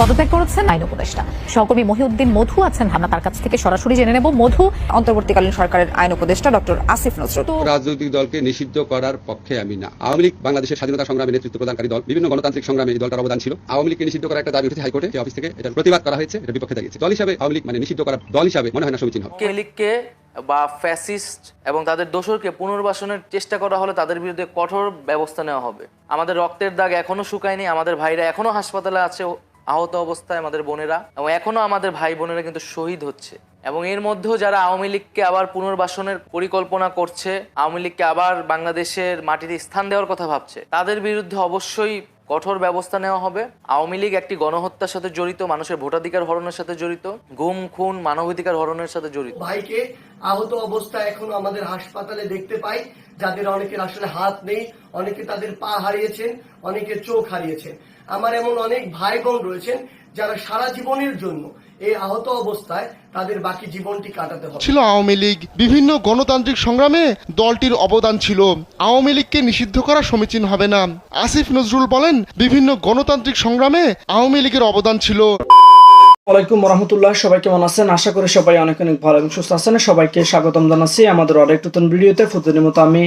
পদত্যাগ করেছেন আইন উপদেষ্টা। সহকর্মী মহিউদ্দিন মধু আছেন আমরা তার কাছ থেকে সরাসরি জেনে নেব। মধু অন্তর্বর্তীকালীন সরকারের আইন উপদেষ্টা ডক্টর আসিফ নজরুল রাজনৈতিক দলকে নিষিদ্ধ করার পক্ষে আমি না। আওয়ামী লীগ বাংলাদেশের স্বাধীনতা সংগ্রামে নেতৃত্ব প্রদানকারী দল বিভিন্ন গণতান্ত্রিক সংগ্রামে এই দলটার অবদান ছিল। আওয়ামী লীগকে নিষিদ্ধ করার একটা দাবি উঠেছে হাইকোর্টে যে অফিস থেকে এটার প্রতিবাদ করা হয়েছে এটা বিপক্ষে দাঁড়িয়েছে। দল হিসাবে আওয়ামী লীগ মানে নিষিদ্ধ করা দল হিসাবে মনে হয় না সমীচীন হবে। আওয়ামী লীগকে বা ফ্যাসিস্ট এবং তাদের দোসরকে পুনর্বাসনের চেষ্টা করা হলে তাদের বিরুদ্ধে কঠোর ব্যবস্থা নেওয়া হবে। আমাদের রক্তের দাগ এখনও শুকায়নি আমাদের ভাইরা এখনও হাসপাতালে আছে আহত অবস্থায় আমাদের বোনেরা এবং এখনও আমাদের ভাই বোনেরা কিন্তু শহীদ হচ্ছে। এবং এর মধ্যেও যারা আওয়ামী লীগকে আবার পুনর্বাসনের পরিকল্পনা করছে, আওয়ামী লীগকে আবার বাংলাদেশের মাটিতে স্থান দেওয়ার কথা ভাবছে, তাদের বিরুদ্ধে অবশ্যই কঠোর ব্যবস্থা নেওয়া হবে। আওয়ামী লীগ একটি গণহত্যার সাথে জড়িত, মানুষের ভোটাধিকার হরণের সাথে জড়িত, গুম, খুন, মানবাধিকার হরণের সাথে জড়িত। ভাইকে আহত অবস্থা এখনও আমাদের হাসপাতালে দেখতে পাই, যাদের অনেকের আসলে হাত নেই, অনেকে তাদের পা হারিয়েছেন, অনেকে চোখ হারিয়েছেন। আমার এমন অনেক ভাই বোন রয়েছেন যারা সারা জীবনের জন্য এই আহত অবস্থায় তাদের বাকি জীবনটি কাটাতে হবে। ছিল আওয়ামী লীগ। বিভিন্ন গণতান্ত্রিক সংগ্রামে দলটির অবদান ছিল। আওয়ামী লীগকে নিষিদ্ধ করা সমীচীন হবে না। আসিফ নজরুল বলেন বিভিন্ন গণতান্ত্রিক সংগ্রামে আওয়ামী লীগের অবদান ছিল। ওয়ালাইকুম রহমতুল্লাহ সবাই কেমন আছেন? আশা করি সবাই অনেক অনেক ভালো এবং সুস্থ আছেন। সবাইকে স্বাগতম জানাচ্ছি আমাদের আরেক নতুন ভিডিওতে। প্রতিদিনের মতো আমি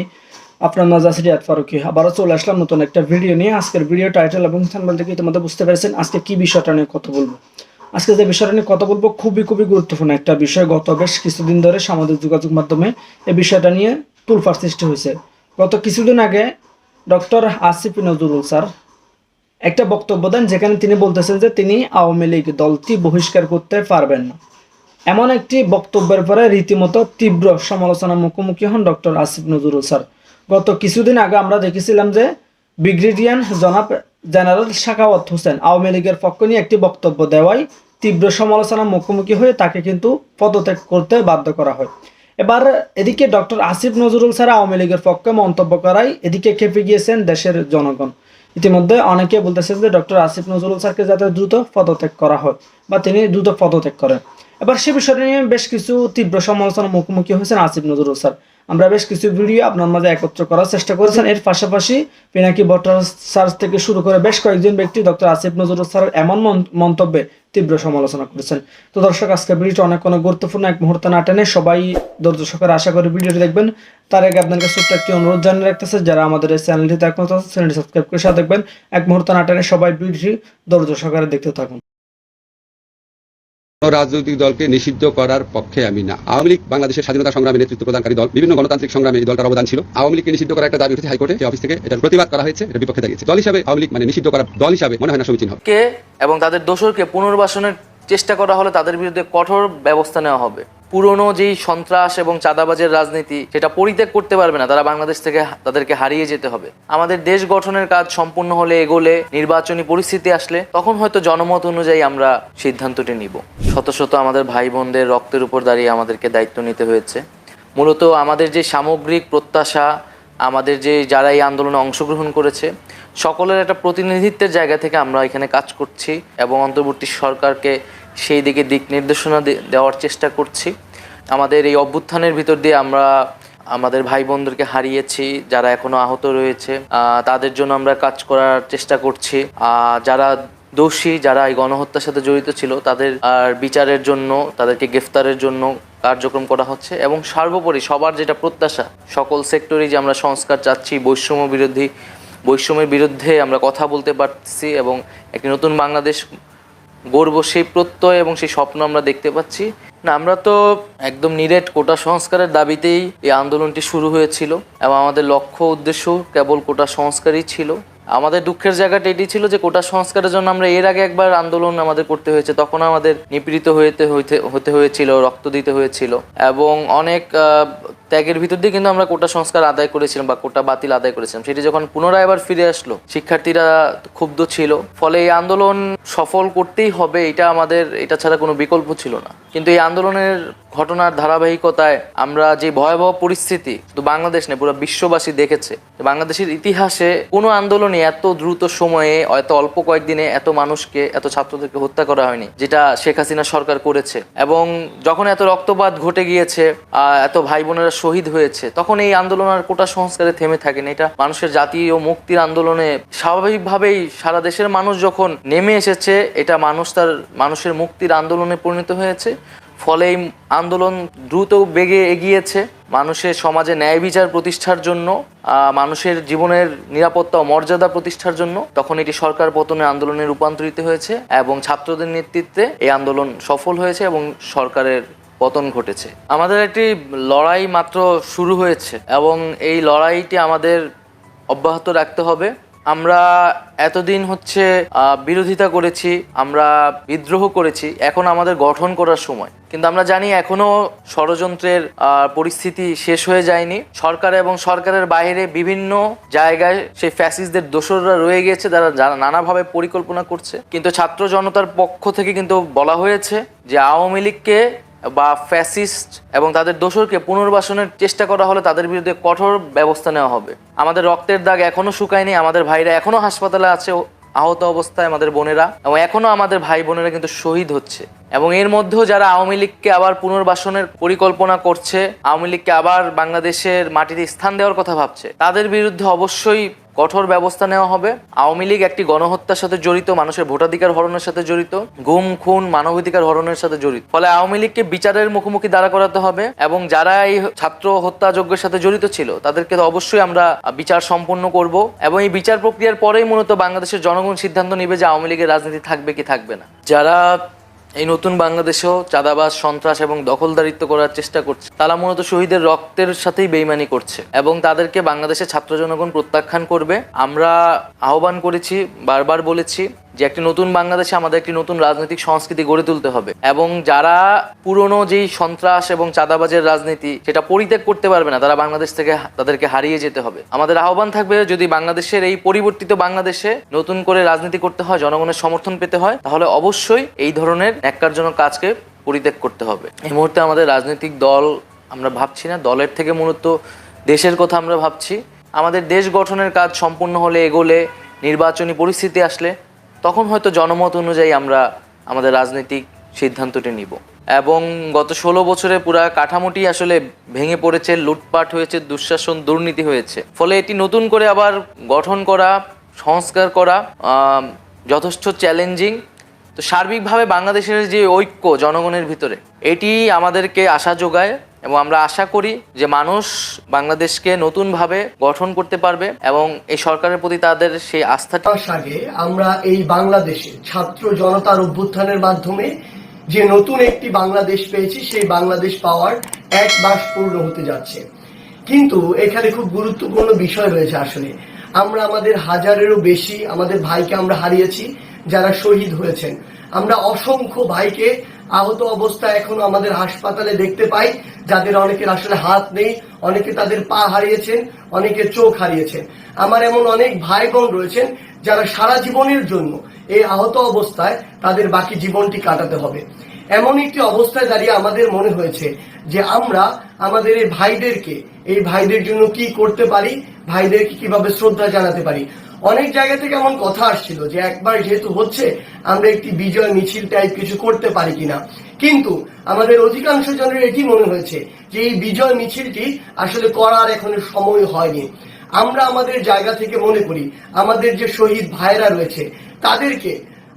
আপনার মাঝে রিয়াদ ফারুকি। আবারও চলে আসলাম নতুন একটা ভিডিও নিয়ে। আজকের ভিডিও টাইটেল এবং থাম্বনেল থেকে ইতিমধ্যে বুঝতে পেরেছেন? আজকে কি বিষয়টা নিয়ে কথা বলব? আজকে যে বিষয়টা নিয়ে কথা বলব খুবই খুবই গুরুত্বপূর্ণ একটা বিষয়। গত বেশ কিছুদিন ধরে সামাজিক যোগাযোগ মাধ্যমে এই বিষয়টা নিয়ে তুলফার সৃষ্টি হয়েছে। গত কিছুদিন আগে ডক্টর আসিফ নজরুল স্যার একটা বক্তব্য দেন যেখানে তিনি বলতেছেন যে তিনি আওয়ামী লীগ দলটি বহিষ্কার করতে পারবেন না। এমন একটি বক্তব্যের পরে রীতিমতো তীব্র সমালোচনার মুখোমুখি হন ডক্টর আসিফ নজরুল স্যার। গত কিছুদিন আগে আমরা দেখেছিলাম যে ব্রিগেডিয়ান জনাব জেনারেল শাকাওয়াত হোসেন আওয়ামী লীগের পক্ষ নিয়ে একটি বক্তব্য দেওয়ায় তীব্র সমালোচনার মুখোমুখি হয়ে তাকে কিন্তু পদত্যাগ করতে বাধ্য করা হয়। এবার এদিকে ডক্টর আসিফ নজরুল স্যার আওয়ামী লীগের পক্ষে মন্তব্য করায় এদিকে খেপে গিয়েছেন দেশের জনগণ। ইতিমধ্যে অনেকে বলতেছেন যে ডক্টর আসিফ নজরুল স্যারকে যাতে দ্রুত পদত্যাগ করা হয় বা তিনি দ্রুত পদত্যাগ করেন। এবার সে বিষয়টা নিয়ে বেশ কিছু তীব্র সমালোচনার মুখোমুখি হয়েছেন আসিফ নজরুল স্যার। আমরা বেশ কিছু ভিডিও আপনার মাঝে একত্র করার চেষ্টা করেছেন। এর পাশাপাশি পিনাকি ভট্টাচার্য থেকে শুরু করে বেশ কয়েকজন ব্যক্তি ডক্টর আসিফ নজরুল স্যারের এমন মন্তব্যে তীব্র সমালোচনা করেছেন। তো দর্শক আজকে ভিডিওটা অনেক অনেক গুরুত্বপূর্ণ এক মুহূর্তে না টেনে সবাই দর্শকের আশা করে ভিডিওটি দেখবেন। তার আগে আপনার কাছে একটি অনুরোধ জানিয়ে রাখতেছে, যারা আমাদের এই চ্যানেলটিতে একমত চ্যানেলটি সাবস্ক্রাইব করে সাথে দেখবেন এক মুহূর্তে না টেনে সবাই ভিডিওটি সহকারে দেখতে থাকুন। কোনো রাজনৈতিক দলকে নিষিদ্ধ করার পক্ষে আমি না। আওয়ামী লীগ বাংলাদেশের স্বাধীনতা সংগ্রামে নেতৃত্ব প্রদানকারী দল, বিভিন্ন গণতান্ত্রিক সংগ্রামে এই দলটার অবদান ছিল। আওয়ামী লীগকে নিষিদ্ধ করার একটা দাবি উঠেছে হাইকোর্টে অফিস থেকে এটার প্রতিবাদ করা হয়েছে, এটা বিপক্ষে দাঁড়িয়েছে। দল হিসাবে আওয়ামী লীগ মানে নিষিদ্ধ করা দল হিসাবে মনে হয় না সমীচীন হবে। কে এবং তাদের দোষরকে পুনর্বাসনের চেষ্টা করা হলে তাদের বিরুদ্ধে কঠোর ব্যবস্থা নেওয়া হবে। পুরনো যেই সন্ত্রাস এবং চাঁদাবাজের রাজনীতি, সেটা পরিত্যাগ করতে পারবে না, তারা বাংলাদেশ থেকে তাদেরকে হারিয়ে যেতে হবে। আমাদের দেশ গঠনের কাজ সম্পূর্ণ হলে এগোলে, নির্বাচনী পরিস্থিতি আসলে, তখন হয়তো জনমত অনুযায়ী আমরা সিদ্ধান্তটি নিব। শত শত আমাদের ভাই বোনদের রক্তের উপর দাঁড়িয়ে আমাদেরকে দায়িত্ব নিতে হয়েছে। মূলত আমাদের যে সামগ্রিক প্রত্যাশা, আমাদের যে যারা এই আন্দোলনে অংশগ্রহণ করেছে, সকলের একটা প্রতিনিধিত্বের জায়গা থেকে আমরা এখানে কাজ করছি এবং অন্তর্বর্তী সরকারকে সেই দিকে দিক নির্দেশনা দেওয়ার চেষ্টা করছি। আমাদের এই অভ্যুত্থানের ভিতর দিয়ে আমরা, আমাদের ভাই বোনদেরকে হারিয়েছি, যারা এখনও আহত রয়েছে তাদের জন্য আমরা কাজ করার চেষ্টা করছি। যারা দোষী, যারা এই গণহত্যার সাথে জড়িত ছিল, তাদের আর বিচারের জন্য, তাদেরকে গ্রেফতারের জন্য কার্যক্রম করা হচ্ছে এবং সর্বোপরি সবার যেটা প্রত্যাশা, সকল সেক্টরেই যে আমরা সংস্কার চাচ্ছি, বৈষম্য বিরোধী, বৈষম্যের বিরুদ্ধে আমরা কথা বলতে পারছি এবং একটি নতুন বাংলাদেশ গর্ব সেই প্রত্যয় এবং সেই স্বপ্ন আমরা দেখতে পাচ্ছি। না, আমরা তো একদম নিরেট কোটা সংস্কারের দাবিতেই এই আন্দোলনটি শুরু হয়েছিল এবং আমাদের লক্ষ্য উদ্দেশ্য কেবল কোটা সংস্কারই ছিল। আমাদের দুঃখের জায়গাটা এটি ছিল যে কোটা সংস্কারের জন্য আমরা এর আগে একবার আন্দোলন আমাদের করতে হয়েছে, তখন আমাদের নিপীড়িত হইতে হইতে, হতে হয়েছিল, রক্ত দিতে হয়েছিল এবং অনেক ত্যাগের ভিতর দিয়ে কিন্তু আমরা কোটা সংস্কার আদায় করেছিলাম বা কোটা বাতিল আদায় করেছিলাম। সেটি যখন পুনরায় আবার ফিরে আসলো, শিক্ষার্থীরা ক্ষুব্ধ ছিল। ফলে এই আন্দোলন সফল করতেই হবে, এটা আমাদের, এটা ছাড়া কোনো বিকল্প ছিল না। কিন্তু এই আন্দোলনের ঘটনার ধারাবাহিকতায় আমরা যে ভয়াবহ পরিস্থিতি, শুধু বাংলাদেশ নেই পুরো বিশ্ববাসী দেখেছে বাংলাদেশের ইতিহাসে কোনো আন্দোলনে এত দ্রুত সময়ে, এত অল্প কয়েকদিনে এত মানুষকে, এত ছাত্রদেরকে হত্যা করা হয়নি, যেটা শেখ হাসিনা সরকার করেছে। এবং যখন এত রক্তপাত ঘটে গিয়েছে এত ভাই বোনেরা শহীদ হয়েছে, তখন এই আন্দোলন আর কোটা সংস্কারে থেমে থাকেনি। এটা মানুষের জাতীয় মুক্তির আন্দোলনে স্বাভাবিকভাবেই সারা দেশের মানুষ যখন নেমে এসেছে, এটা মানুষ তার, মানুষের মুক্তির আন্দোলনে পরিণত হয়েছে। ফলে এই আন্দোলন দ্রুত বেগে এগিয়েছে। মানুষের সমাজে ন্যায় বিচার প্রতিষ্ঠার জন্য মানুষের জীবনের নিরাপত্তা ও মর্যাদা প্রতিষ্ঠার জন্য তখন এটি সরকার পতনের আন্দোলনে রূপান্তরিত হয়েছে এবং ছাত্রদের নেতৃত্বে এই আন্দোলন সফল হয়েছে এবং সরকারের পতন ঘটেছে। আমাদের একটি লড়াই মাত্র শুরু হয়েছে এবং এই লড়াইটি আমাদের অব্যাহত রাখতে হবে। আমরা এতদিন হচ্ছে বিরোধিতা করেছি, আমরা বিদ্রোহ করেছি, এখন আমাদের গঠন করার সময়। কিন্তু আমরা জানি এখনও ষড়যন্ত্রের পরিস্থিতি শেষ হয়ে যায়নি। সরকার এবং সরকারের বাইরে বিভিন্ন জায়গায় সেই ফ্যাসিস্টদের দোসররা রয়ে যারা যারা নানাভাবে পরিকল্পনা করছে। কিন্তু ছাত্র জনতার পক্ষ থেকে কিন্তু বলা হয়েছে যে আওয়ামী লীগকে বা ফ্যাসিস্ট এবং তাদের দোসরকে পুনর্বাসনের চেষ্টা করা হলে তাদের বিরুদ্ধে কঠোর ব্যবস্থা নেওয়া হবে। আমাদের রক্তের দাগ এখনও শুকায়নি, আমাদের ভাইরা এখনও হাসপাতালে আছে আহত অবস্থায় আমাদের বোনেরা এবং এখনও আমাদের ভাই বোনেরা কিন্তু শহীদ হচ্ছে। এবং এর মধ্যেও যারা আওয়ামী লীগকে আবার পুনর্বাসনের পরিকল্পনা করছে, আওয়ামী লীগকে আবার বাংলাদেশের মাটিতে স্থান দেওয়ার কথা ভাবছে, তাদের বিরুদ্ধে অবশ্যই কঠোর ব্যবস্থা নেওয়া হবে। আওয়ামী লীগ একটি গণহত্যার সাথে জড়িত, মানুষের ভোটাধিকার হরণের সাথে জড়িত, গুম, খুন, মানবাধিকার হরণের সাথে জড়িত। ফলে আওয়ামী লীগকে বিচারের মুখোমুখি দাঁড়া করাতে হবে এবং যারা এই ছাত্র হত্যাযজ্ঞের সাথে জড়িত ছিল, তাদেরকে তো অবশ্যই আমরা বিচার সম্পন্ন করব এবং এই বিচার প্রক্রিয়ার পরেই মূলত বাংলাদেশের জনগণ সিদ্ধান্ত নেবে যে আওয়ামী লীগের রাজনীতি থাকবে কি থাকবে না। যারা এই নতুন বাংলাদেশেও চাঁদাবাস সন্ত্রাস এবং দখলদারিত্ব করার চেষ্টা করছে। তারা মূলত শহীদের রক্তের সাথেই বেইমানি করছে এবং তাদেরকে বাংলাদেশের ছাত্র জনগণ প্রত্যাখ্যান করবে। আমরা আহ্বান করেছি, বারবার বলেছি যে একটি নতুন বাংলাদেশে আমাদের একটি নতুন রাজনৈতিক সংস্কৃতি গড়ে তুলতে হবে। এবং যারা পুরনো যেই সন্ত্রাস এবং চাঁদাবাজের রাজনীতি, সেটা পরিত্যাগ করতে পারবে না, তারা বাংলাদেশ থেকে তাদেরকে হারিয়ে যেতে হবে। আমাদের আহ্বান থাকবে, যদি বাংলাদেশের এই পরিবর্তিত বাংলাদেশে নতুন করে রাজনীতি করতে হয়, জনগণের সমর্থন পেতে হয়, তাহলে অবশ্যই এই ধরনের ন্যাক্কারজনক কাজকে পরিত্যাগ করতে হবে। এই মুহূর্তে আমাদের রাজনৈতিক দল আমরা ভাবছি না, দলের থেকে মূলত দেশের কথা আমরা ভাবছি। আমাদের দেশ গঠনের কাজ সম্পূর্ণ হলে, এগোলে, নির্বাচনী পরিস্থিতি আসলে তখন হয়তো জনমত অনুযায়ী আমরা আমাদের রাজনৈতিক সিদ্ধান্তটি নিব। এবং গত ষোলো বছরে পুরা কাঠামোটি আসলে ভেঙে পড়েছে, লুটপাট হয়েছে, দুঃশাসন, দুর্নীতি হয়েছে। ফলে এটি নতুন করে আবার গঠন করা, সংস্কার করা যথেষ্ট চ্যালেঞ্জিং তো সার্বিকভাবে বাংলাদেশের যে ঐক্য জনগণের ভিতরে, এটি আমাদেরকে আশা যোগায়। এবং আমরা আশা করি যে মানুষ বাংলাদেশকে নতুনভাবে গঠন করতে পারবে এবং এই সরকারের প্রতি তাদের সেই আস্থাটি মাস আগে আমরা এই বাংলাদেশে ছাত্র জনতার অভ্যুত্থানের মাধ্যমে যে নতুন একটি বাংলাদেশ পেয়েছি, সেই বাংলাদেশ পাওয়ার এক মাস পূর্ণ হতে যাচ্ছে। কিন্তু এখানে খুব গুরুত্বপূর্ণ বিষয় রয়েছে আসলে। আমরা আমাদের হাজারেরও বেশি আমাদের ভাইকে আমরা হারিয়েছি, যারা শহীদ হয়েছেন। আমরা অসংখ্য ভাইকে আহত অবস্থায় এখনও আমাদের হাসপাতালে দেখতে পাই। যাদের অনেকের আসলে হাত নেই, অনেকে তাদের পা হারিয়েছেন, অনেকে চোখ হারিয়েছেন। আমার এমন অনেক ভাই বোন রয়েছেন যারা সারা জীবনের জন্য এই আহত অবস্থায় তাদের বাকি জীবনটি কাটাতে হবে। এমন একটি অবস্থায় দাঁড়িয়ে আমাদের মনে হয়েছে যে আমরা আমাদের এই ভাইদেরকে, এই ভাইদের জন্য কি করতে পারি, ভাইদেরকে কীভাবে শ্রদ্ধা জানাতে পারি অনেক জায়গা থেকে এমন কথা আসছিল যে একবার যেহেতু হচ্ছে, আমরা একটি বিজয় মিছিল টাইপ কিছু করতে পারি কিনা। কিন্তু আমাদের অধিকাংশ জনের এটি মনে হয়েছে যে এই বিজয় মিছিলটি আসলে করার এখনও সময় হয়নি। আমরা আমাদের জায়গা থেকে মনে করি, আমাদের যে শহীদ ভাইরা রয়েছে, তাদেরকে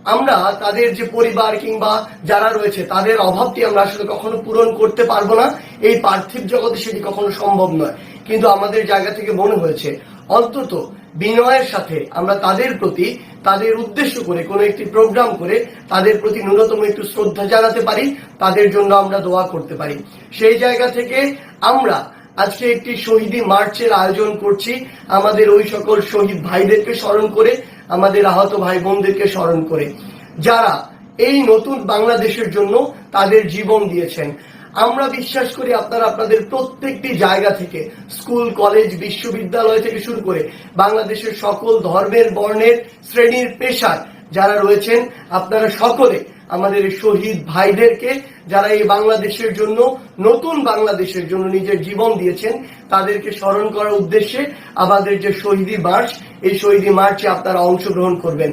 আমরা, তাদের যে পরিবার কিংবা যারা রয়েছে, তাদের অভাবটি আমরা আসলে কখনো পূরণ করতে পারব না। এই পার্থিব জগতে সেটি কখনো সম্ভব নয়। কিন্তু আমাদের জায়গা থেকে মনে হয়েছে, অন্তত বিনয়ের সাথে আমরা তাদের প্রতি, তাদের উদ্দেশ্য করে কোনো একটি প্রোগ্রাম করে তাদের প্রতি ন্যূনতম একটু শ্রদ্ধা জানাতে পারি, তাদের জন্য আমরা দোয়া করতে পারি। সেই জায়গা থেকে আমরা আজকে একটি শহীদী মার্চের আয়োজন করছি। আমাদের ওই সকল শহীদ ভাইদেরকে স্মরণ করে, আমাদের আহত ভাই বোনদেরকে স্মরণ করে, যারা এই নতুন বাংলাদেশের জন্য তাদের জীবন দিয়েছেন। আমরা বিশ্বাস করি আপনারা আপনাদের প্রত্যেকটি জায়গা থেকে, স্কুল, কলেজ, বিশ্ববিদ্যালয় থেকে শুরু করে বাংলাদেশের সকল ধর্মের, বর্ণের শ্রেণির পেশার যারা রয়েছেন, আপনারা সকলে আমাদের শহীদ ভাইদেরকে, যারা এই বাংলাদেশের জন্য, নতুন বাংলাদেশের জন্য নিজের জীবন দিয়েছেন, তাদেরকে স্মরণ করার উদ্দেশ্যে আমাদের যে শহীদী মার্চ, এই শহীদী মার্চে আপনারা অংশগ্রহণ করবেন।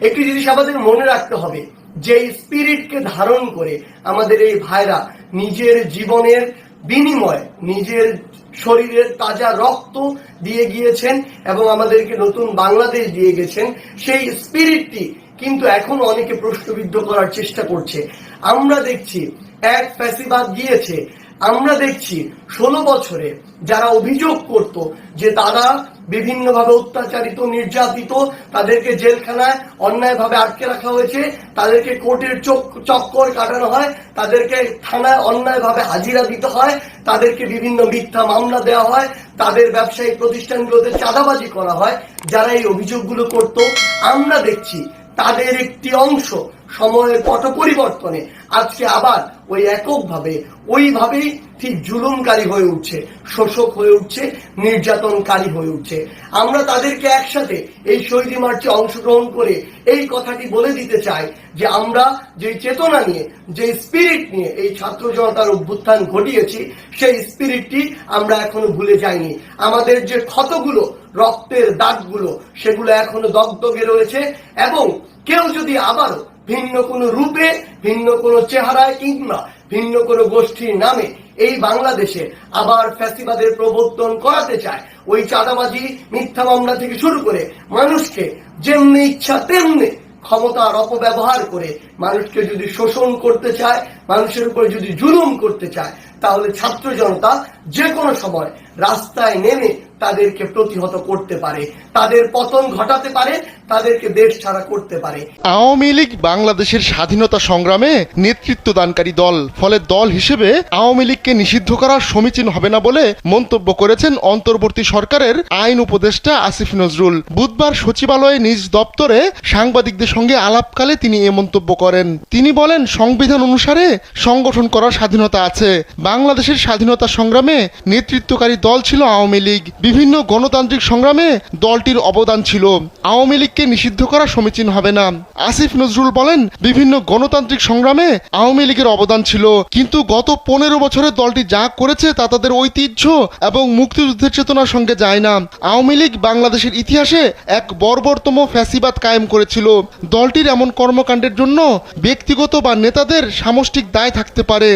একটি জিনিস আমাদের মনে রাখতে হবে যে স্পিরিটকে ধারণ করে আমাদের এই ভাইরা নিজের জীবনের বিনিময়ে, নিজের শরীরের তাজা রক্ত দিয়ে গিয়েছেন এবং আমাদেরকে নতুন বাংলাদেশ দিয়ে গেছেন, সেই স্পিরিটটি কিন্তু এখন অনেকে প্রশ্নবিদ্ধ করার চেষ্টা করছে। আমরা দেখছি, এক ফ্যাসিবাদ গিয়েছে। আমরা দেখছি, ষোলো বছরে যারা অভিযোগ করত যে তারা বিভিন্নভাবে অত্যাচারিত, নির্যাতিত, তাদেরকে জেলখানায় অন্যায়ভাবে আটকে রাখা হয়েছে, তাদেরকে কোর্টের চক- চক্কর কাটানো হয়, তাদেরকে থানায় অন্যায়ভাবে হাজিরা দিতে হয়, তাদেরকে বিভিন্ন মিথ্যা মামলা দেওয়া হয়, তাদের ব্যবসায়িক প্রতিষ্ঠানগুলোতে চাঁদাবাজি করা হয়, যারা এই অভিযোগগুলো করত। আমরা দেখছি তাদের একটি অংশ সময়ের পট পরিবর্তনে আজকে আবার ওই এককভাবে ওইভাবেই ঠিক জুলুমকারী হয়ে উঠছে, শোষক হয়ে উঠছে, নির্যাতনকারী হয়ে উঠছে। আমরা তাদেরকে একসাথে এই শহীদ মার্চে অংশগ্রহণ করে এই কথাটি বলে দিতে চাই যে আমরা যে চেতনা নিয়ে, যে স্পিরিট নিয়ে এই ছাত্র জনতার অভ্যুত্থান ঘটিয়েছি, সেই স্পিরিটটি আমরা এখনও ভুলে যাইনি। আমাদের যে ক্ষতগুলো, রক্তের দাগগুলো, সেগুলো এখনও দগদগে রয়েছে এবং কেউ যদি আবারও ভিন্ন কোনো রূপে, ভিন্ন কোনো চেহারায় কিংবা ভিন্ন কোনো গোষ্ঠীর নামে এই বাংলাদেশে আবার ফ্যাসিবাদের প্রবর্তন করাতে চায়। ওই চাঁদাবাজি, মিথ্যা মামলা থেকে শুরু করে মানুষকে যেমনি ইচ্ছা তেমনি ক্ষমতার অপব্যবহার করে মানুষকে যদি শোষণ করতে চায়, মানুষের উপরে যদি জুলুম করতে চায়, তাহলে ছাত্র জনতা যে কোনো সময় রাস্তায় নেমে তাদেরকে প্রতিহত করতে পারে, তাদের পতন ঘটাতে পারে, তাদেরকে দেশ ছাড়া করতে পারে। আওয়ামী লীগ বাংলাদেশের স্বাধীনতা সংগ্রামে নেতৃত্ব দানকারী দল, ফলে দল হিসেবে আওয়ামী লীগকে নিষিদ্ধ করা সমীচীন হবে না বলে মন্তব্য করেছেন অন্তর্বর্তী সরকারের আইন উপদেষ্টা আসিফ নজরুল। বুধবার সচিবালয়ে নিজ দপ্তরে সাংবাদিকদের সঙ্গে আলাপকালে তিনি এ মন্তব্য করেন। তিনি বলেন, সংবিধান অনুসারে সংগঠন করার স্বাধীনতা আছে। বাংলাদেশের স্বাধীনতা সংগ্রামে নেতৃত্বকারী দল ছিল আওয়ামী লীগ। বিভিন্ন গণতান্ত্রিক সংগ্রামে দলটির অবদান ছিল। আওয়ামী লীগকে নিষিদ্ধ করা সমীচীন হবে না। আসিফ নজরুল বলেন, বিভিন্ন গণতান্ত্রিক সংগ্রামে আওয়ামী লীগের অবদান ছিল। কিন্তু গত পনেরো বছরে দলটি যা করেছে তা তাদের ঐতিহ্য এবং মুক্তিযুদ্ধের চেতনার সঙ্গে যায় না। আওয়ামী লীগ বাংলাদেশের ইতিহাসে এক বর্বরতম ফ্যাসিবাদ কায়েম করেছিল। দলটির এমন কর্মকাণ্ডের জন্য ব্যক্তিগত বা নেতাদের সামষ্টিক দায় থাকতে পারে।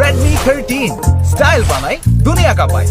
Redmi 13 স্টাইল বানাই দুনিয়া কাঁপায়।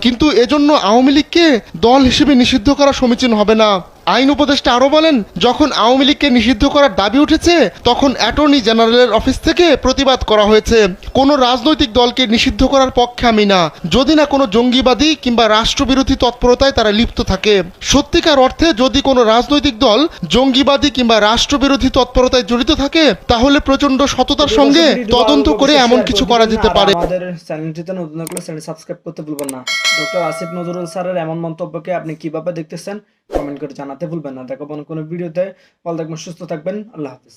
কিন্তু এজন্য আওয়ামী লীগকে দল হিসেবে নিষিদ্ধ করা সমীচীন হবে না। আইন উপদেষ্টা আরও বলেন, যখন আওয়ামী লীগকে নিষিদ্ধ করার দাবি উঠেছে, তখন অ্যাটর্নি জেনারেলের অফিস থেকে প্রতিবাদ করা হয়েছে। কোনো রাজনৈতিক দলকে নিষিদ্ধ করার পক্ষে আমি না। যদি না কোনো জঙ্গিবাদী কিংবা রাষ্ট্রবিরোধী তৎপরতায় তারা লিপ্ত থাকে। সত্যিকার অর্থে যদি কোনো রাজনৈতিক দল জঙ্গিবাদী কিংবা রাষ্ট্রবিরোধী তৎপরতায় জড়িত থাকে, তাহলে প্রচণ্ড সততার সঙ্গে তদন্ত করে এমন কিছু করা যেতে পারে। আমাদের চ্যানেলটিতে নতুন সাবস্ক্রাইব করতে ভুলবেন না। ডক্টর আসিফ নজরুল স্যারের এমন মন্তব্যকে আপনি কীভাবে দেখতেছেন? কমেন্ট করে জানাতে ভুলবেন না। অন্য কোনো ভিডিওতে। ভালো থাকবেন সুস্থ থাকবেন। আল্লাহ হাফিজ।